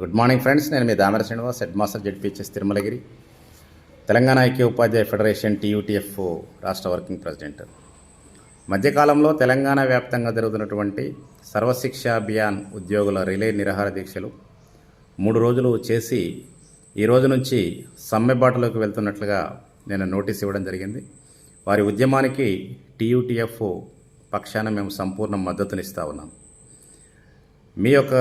Good morning friends నేను మీ Damara Srinivas head master ZPHS Tirumalagiri Telangana ఐక్య ఉపాధ్యాయ federation TUTF రాష్ట్ర వర్కింగ్ ప్రెసిడెంట్. మధ్యకాలంలో తెలంగాణ వ్యాప్తంగా జరుగుతున్నటువంటి సర్వశిక్ష అభియాన్ ఉద్యోగుల రిలే నిరాహార దీక్షలు మూడు రోజులు చేసి ఈ రోజు నుంచి సమ్మెబాటులోకి వెళ్తున్నట్లుగా నేను నోటీస్ ఇవ్వడం జరిగింది. వారి ఉద్యమానికి టీయూటీఎఫ్ పక్షాన మేము సంపూర్ణ మద్దతునిస్తా ఉన్నాం. మీ యొక్క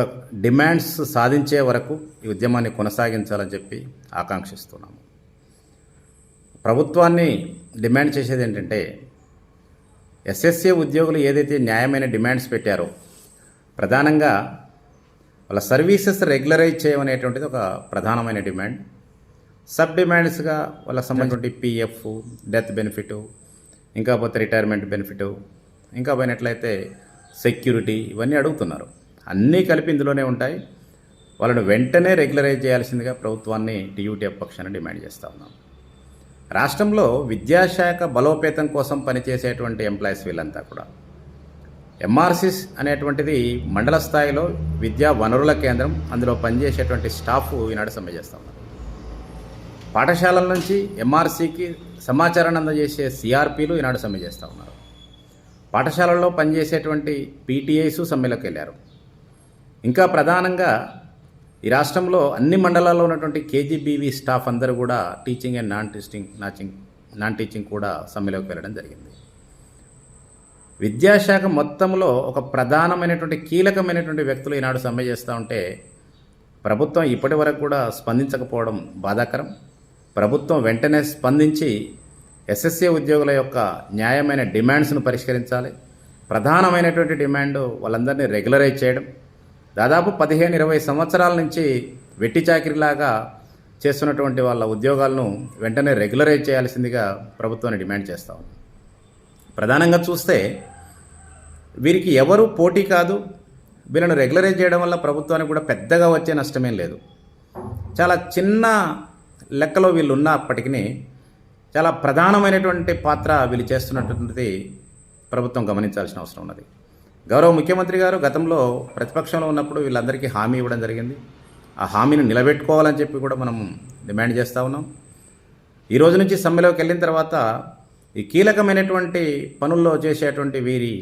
డిమాండ్స్ సాధించే వరకు ఈ ఉద్యమాన్ని కొనసాగించాలని చెప్పి ఆకాంక్షిస్తున్నాము. ప్రభుత్వాన్ని డిమాండ్ చేసేది ఏంటంటే ఎస్ఎస్ఏ ఉద్యోగులు ఏదైతే న్యాయమైన డిమాండ్స్ పెట్టారో ప్రధానంగా వాళ్ళ సర్వీసెస్ రెగ్యులరైజ్ చేయమనేటువంటిది ఒక ప్రధానమైన డిమాండ్. సబ్ డిమాండ్స్గా వాళ్ళకి సంబంధించిన పిఎఫ్ డెత్ బెనిఫిట్ ఇంకా పోతే రిటైర్మెంట్ బెనిఫిట్ ఇంకా పోయినట్లయితే సెక్యూరిటీ ఇవన్నీ అడుగుతున్నారు. అన్నీ కలిపి ఇందులోనే ఉంటాయి. వాళ్ళను వెంటనే రెగ్యులరైజ్ చేయాల్సిందిగా ప్రభుత్వాన్ని టీయూటీఎఫ్ పక్షాన్ని డిమాండ్ చేస్తూ ఉన్నాం. రాష్ట్రంలో విద్యాశాఖ బలోపేతం కోసం పనిచేసేటువంటి ఎంప్లాయీస్ వీళ్ళంతా కూడా ఎంఆర్సిస్ అనేటువంటిది మండల స్థాయిలో విద్యా వనరుల కేంద్రం అందులో పనిచేసేటువంటి స్టాఫ్ ఈనాడు సమ్మె చేస్తా ఉన్నారు. పాఠశాలల నుంచి ఎంఆర్సీకి సమాచారాన్ని అందజేసే సిఆర్పీలు ఈనాడు సమ్మె చేస్తూ ఉన్నారు. పాఠశాలల్లో పనిచేసేటువంటి పీటీఐస్ సమ్మెలోకి వెళ్ళారు. ఇంకా ప్రధానంగా ఈ రాష్ట్రంలో అన్ని మండలాల్లో ఉన్నటువంటి కేజీబీవీ స్టాఫ్ అందరూ కూడా టీచింగ్ అండ్ నాన్ టీచింగ్ నాచింగ్ నాన్ టీచింగ్ కూడా సమ్మెలోకి వెళ్ళడం జరిగింది. విద్యాశాఖ మొత్తంలో ఒక ప్రధానమైనటువంటి కీలకమైనటువంటి వ్యక్తులు ఈనాడు సమ్మె చేస్తూ ఉంటే ప్రభుత్వం ఇప్పటి వరకు కూడా స్పందించకపోవడం బాధాకరం. ప్రభుత్వం వెంటనే స్పందించి ఎస్ఎస్ఏ ఉద్యోగుల యొక్క న్యాయమైన డిమాండ్స్ను పరిష్కరించాలి. ప్రధానమైనటువంటి డిమాండ్ వాళ్ళందరినీ రెగ్యులరైజ్ చేయడం. దాదాపు పదిహేను ఇరవై సంవత్సరాల నుంచి వెట్టి చాకిరిలాగా చేస్తున్నటువంటి వాళ్ళ ఉద్యోగాలను వెంటనే రెగ్యులరైజ్ చేయాల్సిందిగా ప్రభుత్వాన్ని డిమాండ్ చేస్తా ఉంది ప్రధానంగా చూస్తే వీరికి ఎవరు పోటీ కాదు వీళ్ళను రెగ్యులరైజ్ చేయడం వల్ల ప్రభుత్వానికి కూడా పెద్దగా వచ్చే నష్టమేం లేదు. చాలా చిన్న లెక్కలో వీళ్ళు ఉన్నప్పటికీ చాలా ప్రధానమైనటువంటి పాత్ర వీళ్ళు చేస్తున్నటువంటిది ప్రభుత్వం గమనించాల్సిన అవసరం ఉన్నది. గౌరవ ముఖ్యమంత్రి గారు గతంలో ప్రతిపక్షంలో ఉన్నప్పుడు వీళ్ళందరికీ హామీ ఇవ్వడం జరిగింది. ఆ హామీని నిలబెట్టుకోవాలని చెప్పి కూడా మనం డిమాండ్ చేస్తూ ఉన్నాం. ఈ రోజు నుంచి సమ్మెలోకి వెళ్ళిన తర్వాత ఈ కీలకమైనటువంటి పనుల్లో చేసేటువంటి వీరి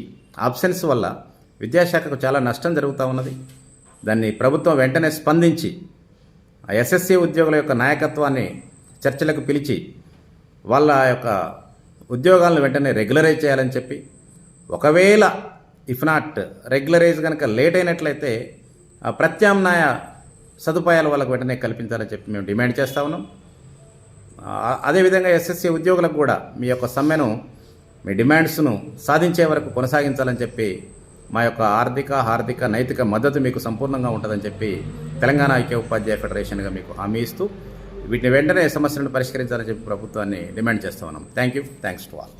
ఆబ్సెన్స్ వల్ల విద్యాశాఖకు చాలా నష్టం జరుగుతూ ఉన్నది. దాన్ని ప్రభుత్వం వెంటనే స్పందించి ఆ ఎస్ఎస్సీ ఉద్యోగుల యొక్క నాయకత్వాన్ని చర్చలకు పిలిచి వాళ్ళ యొక్క ఉద్యోగాలను వెంటనే రెగ్యులరైజ్ చేయాలని చెప్పి ఒకవేళ ఇఫ్ నాట్ రెగ్యులరైజ్ కనుక లేట్ అయినట్లయితే ప్రత్యామ్నాయ సదుపాయాలు వాళ్ళకు వెంటనే కల్పించాలని చెప్పి మేము డిమాండ్ చేస్తూ ఉన్నాం. అదేవిధంగా ఎస్ఎస్సీ ఉద్యోగులకు కూడా మీ యొక్క సమ్మెను మీ డిమాండ్స్ను సాధించే వరకు కొనసాగించాలని చెప్పి మా యొక్క ఆర్థిక హార్దిక నైతిక మద్దతు మీకు సంపూర్ణంగా ఉంటుందని చెప్పి తెలంగాణ ఐక్య ఉపాధ్యాయ ఫెడరేషన్గా మీకు హామీ ఇస్తూ వీటిని వెంటనే సమస్యలను పరిష్కరించాలని చెప్పి ప్రభుత్వాన్ని డిమాండ్ చేస్తూ ఉన్నాం. Thank you thanks to all